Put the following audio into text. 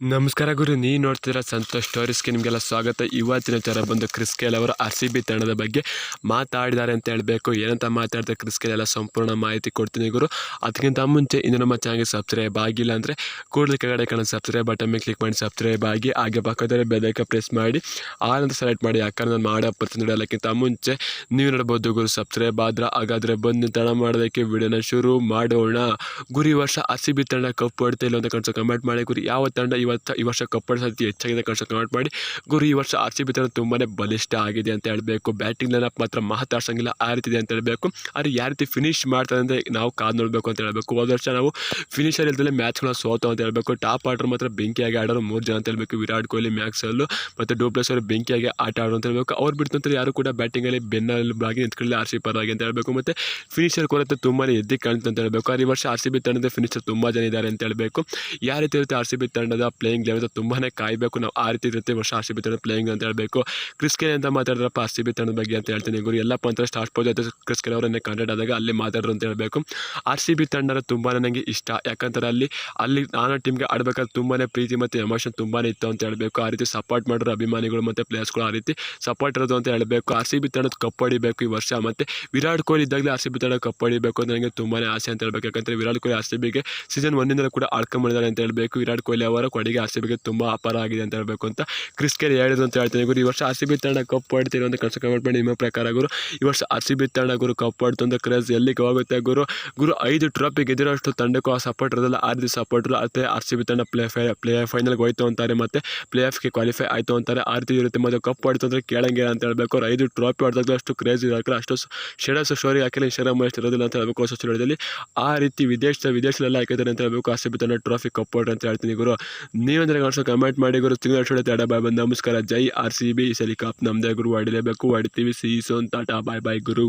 ನಮಸ್ಕಾರ ಗುರು ನೀ ನೋಡ್ತಿರೋ ಸಂತೋಷ್ ಸ್ಟೋರೀಸ್ಗೆ ನಿಮಗೆಲ್ಲ ಸ್ವಾಗತ. ಇವತ್ತಿನ ಥರ ಬಂದು ಕ್ರಿಸ್ಕೇಲ್ ಅವರು ಆರ್ ಸಿ ಬಿ ತಂಡದ ಬಗ್ಗೆ ಮಾತಾಡಿದ್ದಾರೆ ಅಂತ ಹೇಳಬೇಕು. ಏನಂತ ಮಾತಾಡಿದ್ರೆ ಕ್ರಿಸ್ಕೇಲ್ ಎಲ್ಲ ಸಂಪೂರ್ಣ ಮಾಹಿತಿ ಕೊಡ್ತೀನಿ ಗುರು. ಅದಕ್ಕಿಂತ ಮುಂಚೆ ಇನ್ನು ನಮ್ಮ ಚಾನಲ್ಗೆ ಸಬ್ಸ್ಕ್ರೈಬ್ ಆಗಿಲ್ಲ ಅಂದರೆ ಕೂಡಲೇ ಕೆಳಗಡೆ ಕಾಣೋ ಸಬ್ಸ್ಕ್ರೈಬ್ ಬಟನ್ ಮೇಲೆ ಕ್ಲಿಕ್ ಮಾಡಿ ಸಬ್ಸ್ಕ್ರೈಬ್ ಆಗಿ ಹಾಗೆ ಪಕ್ಕದಲ್ಲಿ ಬೆದಕ್ಕೆ ಪ್ರೆಸ್ ಮಾಡಿ ಆ ನಂತರ ಸೆಲೆಕ್ಟ್ ಮಾಡಿ ಯಾಕಂದ್ರೆ ನಾನು ಮಾಡೋ ಪ್ರತಿ ನೋಡೋಕ್ಕಿಂತ ಮುಂಚೆ ನೀವು ನೋಡ್ಬೋದು ಗುರು ಸಬ್ಸ್ಕ್ರೈಬ್ ಆದ್ರೆ ಹಾಗಾದರೆ ಬಂದು ತಡ ಮಾಡೋದಕ್ಕೆ ವಿಡಿಯೋನ ಶುರು ಮಾಡೋಣ. ಗುರು ವರ್ಷ ಆರ್ ಸಿ ಬಿ ತಂಡ ಕಪ್ ಹೊಡ್ತಾ ಇಲ್ಲ ಅಂತ ಕನ್ಸೋ ಕಮೆಂಟ್ ಮಾಡಿ ಗುರು. ಯಾವ ತಂಡ ಇವತ್ತು ಈ ವರ್ಷ ಕಪ್ ಹೊಡೆಸೋ ಸಾಧ್ಯತೆ ಹೆಚ್ಚಾಗಿದೆ ಕನ್ಸೋ ಕಮೆಂಟ್ ಮಾಡಿ. ಗುರು, ಈ ವರ್ಷ ಆರ್ ಸಿ ಬಿ ತಂಡ ತುಂಬಾ ಬಲಿಷ್ಠ ಆಗಿದೆ ಅಂತ ಹೇಳಬೇಕು. ಬ್ಯಾಟಿಂಗ್ ಲೈನಪ್ ಮಾತ್ರ ಮಾತಾಡ್ಸಂಗಿಲ್ಲ ಆ ರೀತಿ ಇದೆ ಅಂತ ಹೇಳಬೇಕು. ಆದರೆ ಯಾವ ರೀತಿ ಫಿನಿಶ್ ಮಾಡ್ತಾರೆ ಅಂದರೆ ನಾವು ಕಾದು ನೋಡಬೇಕು ಅಂತ ಹೇಳಬೇಕು. ಹೋದ ವರ್ಷ ನಾವು ಫಿನಿಷರ್ ಇಲ್ದಲೇ ಮ್ಯಾಚ್ಗಳನ್ನ ಸೋತು ಅಂತ ಹೇಳಬೇಕು. ಟಾಪ್ ಆರ್ಡರ್ ಮಾತ್ರ ಬೆಂಕಿಯಾಗಿ ಆಡೋರು ಮೂರು ಜನ ಅಂತ ಹೇಳಬೇಕು. ವಿರಾಟ್ ಕೊಹ್ಲಿ ಮ್ಯಾಕ್ಸಲ್ಲು ಮತ್ತು ಡೂಪ್ಲೆಸ್ ಅವರು ಬೆಂಕಿಯಾಗಿ ಆಟ ಆಡೋರು ಅಂತ ಹೇಳಬೇಕು. ಅವ್ರು ಬಿಟ್ಟು ನಂತರ ಯಾರು ಕೂಡ ಬ್ಯಾಟಿಂಗಲ್ಲಿ ಬೆನ್ನೆಲುಬಾಗಿ ನಿಂತ್ಕೊಳ್ಳಿ ಆರ್ ಸಿ ಪರವಾಗಿ ಅಂತ ಹೇಳಬೇಕು. ಮತ್ತು ಫಿನಿಷರ್ ಕೊರತೆ ತುಂಬಾ ಎದ್ದು ಕಾಣುತ್ತೆ ಅಂತ ಹೇಳಬೇಕು. ಆದರೆ ಈ ವರ್ಷ ಆರ್ ಸಿ ಬಿ ತಂಡದ ಫಿನಿಷರ್ ತುಂಬ ಜನ ಇದ್ದಾರೆ ಅಂತ ಹೇಳಬೇಕು. ಯಾವ ರೀತಿ ಇರುತ್ತೆ ಆರ್ ಸಿ ಬಿ ತಂಡದ ಪ್ಲೇಯಿಂಗ್ ಲೆವೆಲ್ ತುಂಬಾ ಕಾಯಬೇಕು. ನಾವು ಆ ರೀತಿ ಇರುತ್ತೆ. ವರ್ಷ ಆರ್ ಸಿ ಬಿ ತಂಡದ ಪ್ಲೇಯಿಂಗ್ ಅಂತ ಹೇಳಬೇಕು. ಕ್ರಿಸ್ಕೆಲ್ ಅಂತ ಮಾತಾಡಿದ್ರಪ್ಪ ಆರ್ ಸಿ ಬಿ ತಂಡದ ಬಗ್ಗೆ ಅಂತ ಹೇಳ್ತೀನಿ ಗುರು. ಎಲ್ಲ ಪಂತ್ರ ಸ್ಟಾರ್ಟ್ ಪೋಜ್ ಕ್ರಿಸ್ ಕ್ರಿಸ್ಕೆಲ್ ಅವರನ್ನೇ ಕಾಂಟ್ಯಾಕ್ಟ್ ಆದಾಗ ಅಲ್ಲಿ ಮಾತಾಡೋರು ಅಂತ ಹೇಳಬೇಕು. ಆರ್ ಸಿ ಬಿ ತಂಡ ತುಂಬಾ ನನಗೆ ಇಷ್ಟ. ಯಾಕಂತಾರೆ ಅಲ್ಲಿ ಅಲ್ಲಿ ನಾನು ಟೀಮ್ಗೆ ಆಡಬೇಕಾದ್ರೆ ತುಂಬಾ ಪ್ರೀತಿ ಮತ್ತು ಎಮೋಷನ್ ತುಂಬಾ ಇತ್ತು ಅಂತ ಹೇಳಬೇಕು. ಆ ರೀತಿ ಸಪೋರ್ಟ್ ಮಾಡಿರೋ ಅಭಿಮಾನಿಗಳು ಮತ್ತು ಪ್ಲೇಯರ್ಸ್ಗಳು ಆ ರೀತಿ ಸಪೋರ್ಟ್ ಇರೋದು ಅಂತ ಹೇಳಬೇಕು. ಆರ್ ಸಿ ಬಿ ತಂಡದ ಕಪ್ ಹೊಡಿಬೇಕು ಈ ವರ್ಷ ಮತ್ತು ವಿರಾಟ್ ಕೊಹ್ಲಿ ಇದ್ದಾಗಲೇ ಆರ್ ಸಿ ಬಿ ತಂಡ ಕಪ್ ಹೊಡಿಬೇಕು ಅಂತ ನನಗೆ ತುಂಬಾ ಆಸೆ ಅಂತ ಹೇಳಬೇಕು. ಯಾಕಂದರೆ ವಿರಾಟ್ ಕೊಹ್ಲಿ ಆರ್ ಸಿ ಬಿಗೆ ಸೀಸನ್ ಒಂದಿಂದಲೂ ಕೂಡ ಅಳ್ಕೊಂಡಿದ್ದಾರೆ ಅಂತ ಹೇಳಬೇಕು. ವಿರಾಟ್ ಕೊಹ್ಲಿ ಅವರ ಕೊಡುಗೆ ಆರ್ ಸಿ ಬಿಗೆ ತುಂಬ ಅಪಾರ ಆಗಿದೆ ಅಂತ ಹೇಳಬೇಕು ಅಂತ ಕ್ರಿಸ್ಕೆಲ್ ಹೇಳಿದ್ರು ಅಂತ ಹೇಳ್ತೀನಿ. ಗುರು, ಈ ವರ್ಷ ಆರ್ ಸಿ ಬಿ ತಂಡ ಕಪ್ ಹೊಡ್ತೀರೋ ಅಂತ ಕಮೆಂಟ್ ಮಾಡಿ ನಿಮ್ಮ ಪ್ರಕಾರ ಗುರು? ಈ ವರ್ಷ ಆರ್ ಸಿ ಬಿ ತಂಡ ಗುರು ಕಪ್ ಹೊಡ್ತು ಅಂತ ಕ್ರೇಜ್ ಎಲ್ಲಿಗೆ ಹೋಗುತ್ತೆ ಗುರು? ಗುರು, ಐದು ಟ್ರಾಫಿ ಗೆದ್ದಿರೋಷ್ಟು ತಂಡಕ್ಕೂ ಆ ಸಪೋರ್ಟ್ ಇರೋದಿಲ್ಲ. ಆರು ದಿವಸ ಸಪೋರ್ಟ್ ಅದೇ ಆರ್ ಸಿ ಬಿ ತಂಡ ಪ್ಲೇ ಫೈ ಪ್ಲೇ ಫೈನಲ್ಗೆ ಹೋಯ್ತು ಅಂತಾರೆ ಮತ್ತು ಪ್ಲೇ ಆಫ್ಗೆ ಕ್ವಾಲಿಫೈ ಆಯಿತು ಅಂತಾರೆ. ಆ ರೀತಿ ಇರುತ್ತೆ ಮತ್ತು ಕಪ್ ಹೊಡ್ತು ಅಂದರೆ ಕೇಳಂಗಿಲ್ಲ ಅಂತ ಹೇಳಬೇಕು. ಅವ್ರು ಐದು ಟ್ರಾಫಿ ಹೊಡೆದಾಗಲೂ ಅಷ್ಟು ಕ್ರೇಜ್ ಇರೋಕ್ಕೆ ಅಷ್ಟು ಶೇಡಸ್ ಸ್ಟೋರಿ ಹಾಕಿಲ್ಲ. ಇನ್ಸ್ಟಾಗ್ರಾಮ್ ಮಹೇಶ್ ಇರೋದಿಲ್ಲ ಅಂತ ಹೇಳಬೇಕು ಹೊಸ ಸ್ಟೋರಿಯಲ್ಲಿ ಆ ರೀತಿ ವಿದೇಶ ವಿದೇಶದಲ್ಲ ಹಾಕಿದ್ದಾರೆ ಅಂತ ಹೇಳಬೇಕು. ಆರ್ ಸಿ ಬಿ ತಂಡ ಟ್ರಾಫಿ ಕಪ್ ಆಡ್ರಿ ಅಂತ ಹೇಳ್ತೀನಿ ಗುರು. ನೀವಂದ್ರೆ ಕಾಣಿಸೋ ಕಮೆಂಟ್ ಮಾಡಿ ಗುರು. ತಿಂಗಳ ಅಷ್ಟು ತಡ ಬಾಯ್ ಬಂದ ನಮಸ್ಕಾರ. ಜೈ ಆರ್ ಸಿ ಬಿ. ಈ ನಮ್ದೇ ಕಪ್ ನಮ್ಮದೇ ಗುರು ಹೊಡಿಲೇಬೇಕು ಹೊಡಿತೀವಿ ಸಿ ಸೋನ್ ಟಾಟಾ ಬಾಯ್ ಬಾಯ್ ಗುರು.